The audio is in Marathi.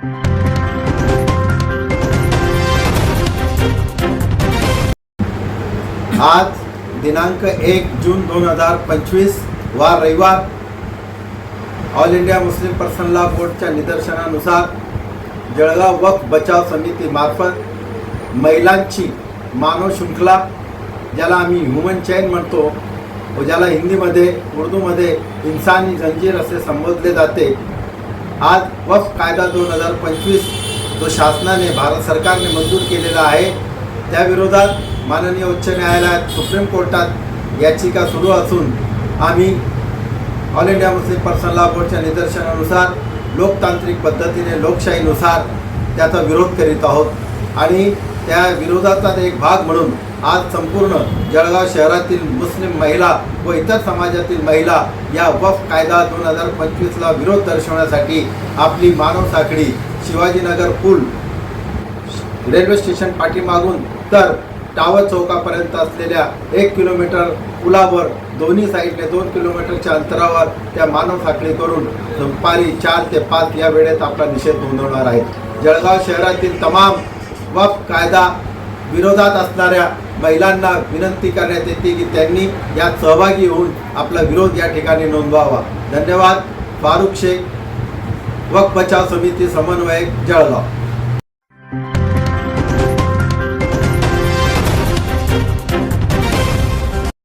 आज दिनांक एक जून दोन हजार पंचवीस वार रविवार. All India Muslim personal law बोर्डच्या निदर्शनानुसार जळगाव वक्फ बचाव समितीमार्फत महिलांची मानव शृंखला ज्याला आम्ही ह्युमन चैन म्हणतो व ज्याला हिंदीमध्ये उर्दूमध्ये इन्सानी जंजीर असे संबोधले जाते आज वक्फ कायदा दोन हजार पंचवीस जो शासनाने भारत सरकारने मंजूर केलेला आहे त्याविरोधात माननीय उच्च न्यायालयात सुप्रीम कोर्टात याचिका सुरू असून आम्ही all India Muslim personal law बोर्डच्या निदर्शनानुसार लोकतांत्रिक पद्धतीने लोकशाहीनुसार त्याचा विरोध करीत आहोत. आणि त्या विरोधाचा एक भाग म्हणून आज संपूर्ण जळगाव शहरातील मुस्लिम महिला व इतर समाजातील महिला या वफ कायदा दोन हजार पंचवीसला विरोध दर्शवण्यासाठी आपली मानव साखळी शिवाजीनगर पूल रेल्वे स्टेशन पाठीमागून तर टावर चौकापर्यंत असलेल्या एक किलोमीटर पुलावर दोन्ही साईडने दोन किलोमीटरच्या अंतरावर त्या मानव साखळी करून दुपारी चार ते पाच या वेळेत आपला निषेध नोंदवणार आहे जळगाव शहरातील तमाम वफ कायदा विरोधात असणाऱ्या महिलांना विनंती करण्यात येते की त्यांनी यात सहभागी होऊन आपला विरोध या ठिकाणी नोंदवावा. धन्यवाद. फारुख शेख वक बचाव समिती समन्वयक जळगाव.